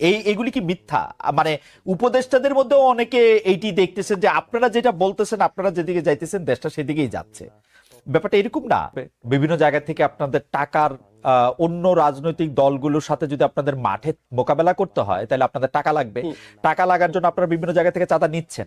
এই এগুলি কি মিথ্যা? মানে উপদেষ্টাদের মধ্যেও অনেকে এইটি দেখতেছেন যে আপনারা যেটা বলতেছেন আপনারা যেদিকে যাইতেছেন দেশটা সেদিকেই যাচ্ছে। ব্যাপারটা এরকম না। বিভিন্ন জায়গা থেকে আপনাদের টাকার আহ, অন্য রাজনৈতিক দলগুলোর সাথে যদি আপনাদের মাঠে মোকাবেলা করতে হয় তাহলে আপনাদের টাকা লাগবে। টাকা লাগার জন্য আপনারা বিভিন্ন জায়গা থেকে চাঁদা নিচ্ছেন।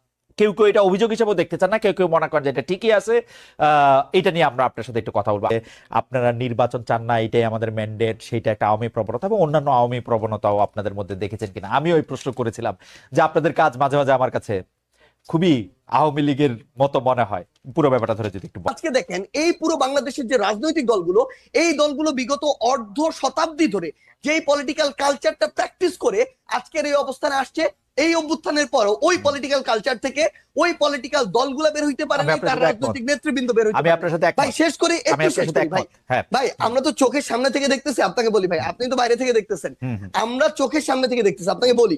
কেউ কেউ এটা অভিযোগ হিসেবে দেখতে চান না, কেউ কেউ মনে করেন যে এটা ঠিকই আছে। এটা নিয়ে আমরা আপনার সাথে একটু কথা বলব। আপনারা নির্বাচন চান না, এটাই আমাদের ম্যান্ডেট সেটা একটা আওয়ামী প্রবণতা এবং অন্যান্য আওয়ামী প্রবণতাও আপনাদের মধ্যে দেখেছেন কিনা? আমি ওই প্রশ্ন করেছিলাম যে আপনাদের কাজ মাঝে মাঝে আমার কাছে খুবই আওয়ামী লীগের মতো মনে হয়। পুরো ব্যাপারটা ধরে যদি একটু। আজকে দেখেন, এই পুরো বাংলাদেশের যে রাজনৈতিক দলগুলো, এই দলগুলো বিগত অর্ধ শতাব্দী ধরে যেই পলিটিক্যাল কালচারটা প্র্যাকটিস করে আজকের এই অবস্থানে আসছে এই অভ্যুত্থানের পর ওই পলিটিক্যাল কালচার থেকে ওই পলিটিক্যাল দলগুলো বের হইতে পারে না তার রাজনৈতিক নেতৃবৃন্দ বের হইতে আমি পারে আপনার। সাথে ভাই শেষ করে একটু শেষ করি ভাই। হ্যাঁ। ভাই আমরা তো চোখের সামনে থেকে দেখতেছি আপনাকে বলি ভাই আপনি তো বাইরে থেকে দেখতেছেন। আমরা চোখের সামনে থেকে দেখতেছি আপনাকে বলি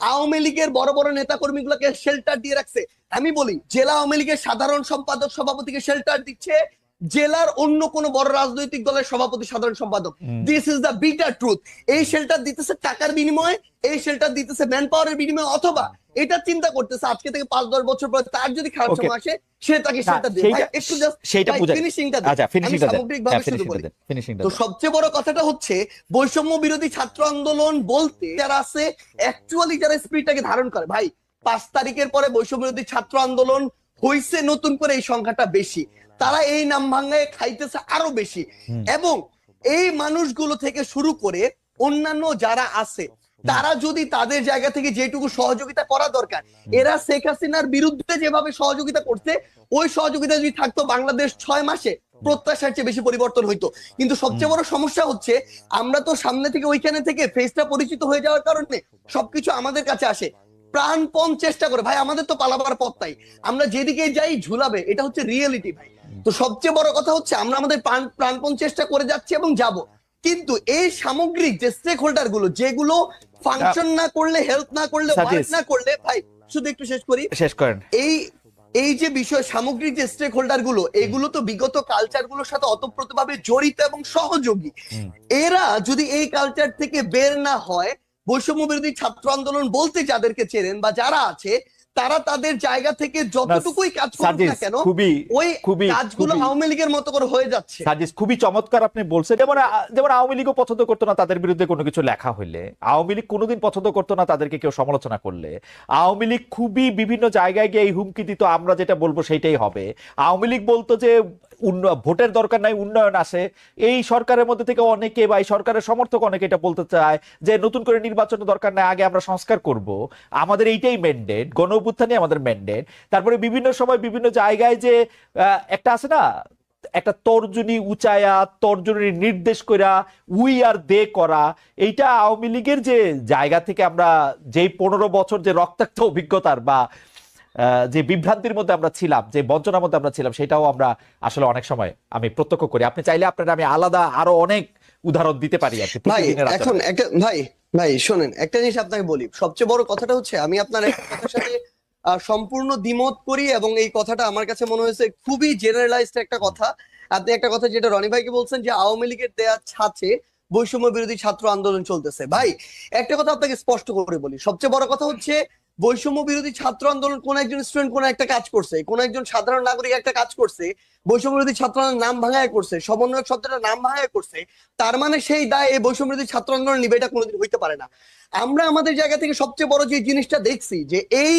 আওয়ামী লীগের বড় বড় নেতা কর্মীগুলোকে শেল্টার দিয়ে রাখছে। আমি বলি, জেলা আওয়ামী লীগের সাধারণ সম্পাদক সভাপতিকে শেল্টার দিচ্ছে জেলার অন্য কোন বড় রাজনৈতিক দলের সভাপতি সাধারণ সম্পাদক। This is the bitter truth এই শেল্টার দিতেছে টাকার বিনিময়ে এই শেল্টার দিতেছে ম্যান পাওয়ারের বিনিময়ে অথবা এটা চিন্তা করতেছে আজকে থেকে পাঁচ দশ বছর পরে তার যদি খারাপ সময় আসে সে তাকে সেটা দেবে। একটু জাস্ট সেইটা বুঝাই ফিনিশিংটা আচ্ছা ফিনিশিংটা সামগ্রিকভাবে ফিনিশিংটা ফিনিশিংটা তো সবচেয়ে বড় কথাটা হচ্ছে বৈষম্য বিরোধী ছাত্র আন্দোলন বলতে যারা আছে অ্যাকচুয়ালি যারা স্পিরিটটাকে ধারণ করে। ভাই পাঁচ তারিখের পরে বৈষম্য বিরোধী ছাত্র আন্দোলন হইছে নতুন করে এই সংখ্যাটা বেশি। তারা এই নাম ভাঙ্গায় খাইতেছে আরও বেশি। এবং এই মানুষগুলো থেকে শুরু করে অন্যান্য যারা আছে তারা যদি তাদের জায়গা থেকে যেটুকু সহযোগিতা করা দরকার এরা শেখ হাসিনার বিরুদ্ধে যেভাবে সহযোগিতা করছে ওই সহযোগিতা যদি থাকতো বাংলাদেশ ছয় মাসে প্রত্যাশার চেয়ে বেশি পরিবর্তন হইতো। কিন্তু সবচেয়ে বড় সমস্যা হচ্ছে আমরা তো সামনে থেকে ওইখানে থেকে ফেসটা পরিচিত হয়ে যাওয়ার কারণে সবকিছু আমাদের কাছে আসে। প্রাণপণ চেষ্টা করে। ভাই আমাদের তো পালাবার পথ তাই। আমরা যেদিকে যাই ঝুলাবে। এটা হচ্ছে রিয়েলিটি ভাই। তো সবচেয়ে বড় কথা হচ্ছে আমরা আমাদের প্রাণ- প্রাণপণ চেষ্টা করে যাচ্ছি এবং যাব। কিন্তু এই সামগ্রিক যে স্টেক হোল্ডারগুলো যেগুলো ফাংশন না করলে হেল্প না করলে না করলে ভাই শুধু একটু শেষ করি। শেষ করেন। এই এই যে বিষয় সামগ্রিক যে স্টেক হোল্ডারগুলো এগুলো তো বিগত কালচারগুলোর সাথে অতপ্রতভাবে জড়িত এবং সহযোগী। এরা যদি এই কালচার থেকে বের না হয় বৈষম্য বিরোধী ছাত্র আন্দোলন বলতে যাদেরকে চেনেন বা যারা আছে তারা তাদের জায়গা থেকে যতটুকুই কাজ করুক না কেন খুবই ওই কাজগুলো আওয়ামী লীগের মতো করে হয়ে যাচ্ছে। সার্জিস খুবই চমৎকার আপনি বলছেন। যেমন যেমন আওয়ামী লীগও পছন্দ করতো না তাদের বিরুদ্ধে কোনো কিছু লেখা হইলে। আওয়ামী লীগ কোনোদিন পছন্দ করতো না তাদেরকে কেউ সমালোচনা করলে। আওয়ামী লীগ খুবই বিভিন্ন জায়গায় গিয়ে এই হুমকি দিত আমরা যেটা বলব সেটাই হবে। আওয়ামী লীগ বলতো যে ভোটের দরকার নাই, উন্নয়ন আসে এই সরকারের মধ্যে থেকে অনেকে বা এই সরকারের সমর্থক অনেকে এটা বলতে চায় যে নতুন করে নির্বাচনের দরকার নাই, আগে আমরা সংস্কার করব। আমাদের এইটাই ম্যান্ডেট গণ আমাদের ম্যান্ডেট তারপরে বিভিন্ন সময় বিভিন্ন জায়গায় যে একটা আছে না, একটা তর্জনী উচায়া, তর্জনী নির্দেশ করা উই আর দে করা, এইটা আওয়ামী লীগের যে জায়গা থেকে আমরা যেই পনেরো বছর যে রক্তাক্ত অভিজ্ঞতার বা যে বিভ্রান্তির মধ্যে আমরা ছিলাম যে বঞ্চনার মধ্যে আমরা ছিলাম সেটাও আমরা আসলে অনেক সময় আমি প্রত্যক্ষ করি। আপনি চাইলে আপনার আমি আলাদা আরও অনেক উদাহরণ দিতে পারি আর কি ভাই এখন একটা ভাই ভাই শোনেন একটা জিনিস আপনাকে বলি। সবচেয়ে বড় কথাটা হচ্ছে আমি আপনার কথার সাথে সম্পূর্ণ দ্বিমত করি এবং এই কথাটা আমার কাছে মনে হয়েছে খুবই জেনারেলাইজড একটা কথা। আপনি একটা কথা যেটা রনি ভাইকে বলছেন যে আওয়ামী লীগের দেয়া ছাঁচে বৈষম্য বিরোধী ছাত্র আন্দোলন চলতেছে। ভাই একটা কথা আপনাকে স্পষ্ট করে বলি। সবচেয়ে বড় কথা হচ্ছে বৈষম্য বিরোধী ছাত্র আন্দোলন কোন একজন স্টুডেন্ট কোন একটা কাজ করছে, কোন একজন সাধারণ নাগরিক একটা কাজ করছে, বৈষম্য বিরোধী ছাত্র নাম ভাঙায় করছে, সমন্বয়ক শব্দটা নাম ভাঙায় করছে, তার মানে সেই দায় এই বৈষম্য বিরোধী ছাত্র আন্দোলন নিবে এটা কোনোদিন হইতে পারে না। আমরা আমাদের জায়গা থেকে সবচেয়ে বড় যে জিনিসটা দেখছি যে এই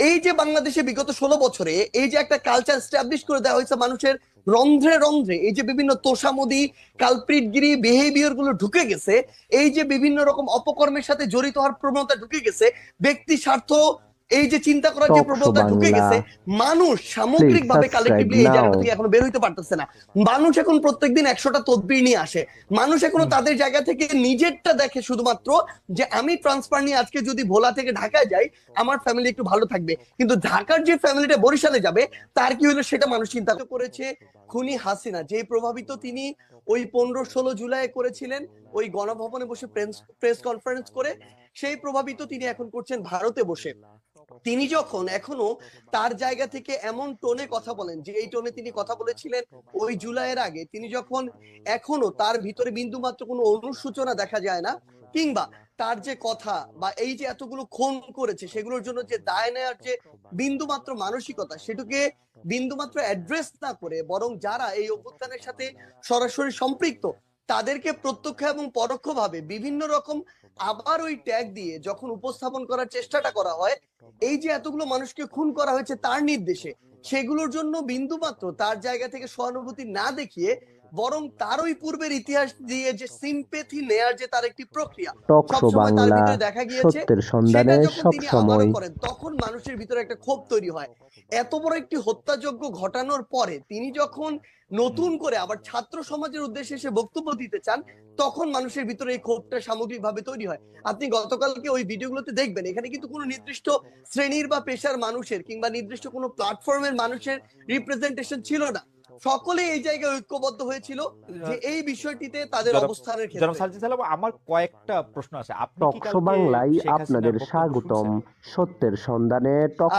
এই যে বাংলাদেশে বিগত ষোলো বছরে এই যে একটা কালচার স্টাবলিশ করে দেওয়া হয়েছে মানুষের রন্ধ্রে রন্ধ্রে, এই যে বিভিন্ন তোষামদি, কালপ্রিটগিরি বিহেভিয়ারগুলো ঢুকে গেছে, এই যে বিভিন্ন রকম অপকর্মের সাথে জড়িত হওয়ার প্রবণতা ঢুকে গেছে, ব্যক্তি স্বার্থ এই যে চিন্তা করার যে প্রবণতা ঢুকে গেছে মানুষ সামগ্রিক ভাবে subscribe কালেক্টিভলি এই জায়গা থেকে এখনও বের হইতে পারতেছে না। মানুষ এখন প্রত্যেকদিন একশোটা তদবির নিয়ে আসে। মানুষ এখনও তাদের জায়গা থেকে নিজেরটা দেখে শুধুমাত্র যে আমি ট্রান্সফার নিয়ে আজকে যদি ভোলা থেকে ঢাকায় যাই আমার ফ্যামিলি একটু ভালো থাকবে। কিন্তু ঢাকার যে ফ্যামিলিটা বরিশালে যাবে তার কি হলো সেটা মানুষ চিন্তা করেছে খুনি হাসিনা যে প্রভাবিত তিনি ওই পনেরো ষোলো জুলাই করেছিলেন ওই গণভবনে বসে প্রেস কনফারেন্স করে সেই প্রভাবিত তিনি এখন করছেন ভারতে বসে। তিনি যখন এখনও তার জায়গা থেকে এমন টোনে কথা বলেন, যে এই টোনে তিনি কথা বলেছিলেন ওই জুলাইয়ের আগে, তিনি যখন এখনও তার ভিতরে বিন্দু মাত্র কোনো অনুসূচনা দেখা যায় না, কিংবা তার যে কথা বা এই যে এতগুলো খুন করেছে, সেগুলোর জন্য যে দায় নেওয়ার যে বিন্দু মাত্র মানসিকতা, সেটুকে বিন্দু মাত্র অ্যাড্রেস না করে বরং যারা এই অভ্যুত্থানের সাথে সরাসরি সম্পৃক্ত তাদেরকে প্রত্যক্ষ এবং পরোক্ষভাবে বিভিন্ন রকম আবার ওই ট্যাগ দিয়ে যখন উপস্থাপন করার চেষ্টাটা করা হয়, এই যে এতগুলো মানুষকে খুন করা হয়েছে তার নির্দেশে, সেগুলোর জন্য বিন্দুমাত্র তার জায়গা থেকে সহানুভূতি না দেখিয়ে বরং তার ওই পূর্বের ইতিহাস দিয়ে যে সিম্পেথি নেয়ার যে তার একটি প্রক্রিয়া টক শো সবসময় তার বাংলা ভিতরে দেখা গিয়েছে সত্যের সেটা সন্ধানে যখন সব তিনি সময় আবারও করেন তখন মানুষের ভিতরে একটা ক্ষোভ তৈরি হয়। এত বড় একটি হত্যাযজ্ঞ ঘটানোর পরে তিনি যখন নতুন করে আবার ছাত্র সমাজের উদ্দেশ্যে এসে বক্তব্য দিতে চান তখন মানুষের ভিতরে এই ক্ষোভটা সামগ্রিকভাবে তৈরি হয়। আপনি গতকালকে ওই ভিডিওগুলোতে দেখবেন এখানে কিন্তু কোনো নির্দিষ্ট শ্রেণির বা পেশার মানুষের কিংবা নির্দিষ্ট কোনো প্ল্যাটফর্মের মানুষের রিপ্রেজেন্টেশন ছিল না। সকলে এই জায়গায় ঐক্যবদ্ধ হয়েছিল যে এই বিষয়টিতে তাদের অবস্থানের ক্ষেত্রে। সালজি সাহেব আমার কয়েকটা প্রশ্ন আছে। আপনি কি কালকে বাংলায় আপনাদের স্বাগতম। সত্যের সন্ধানে টক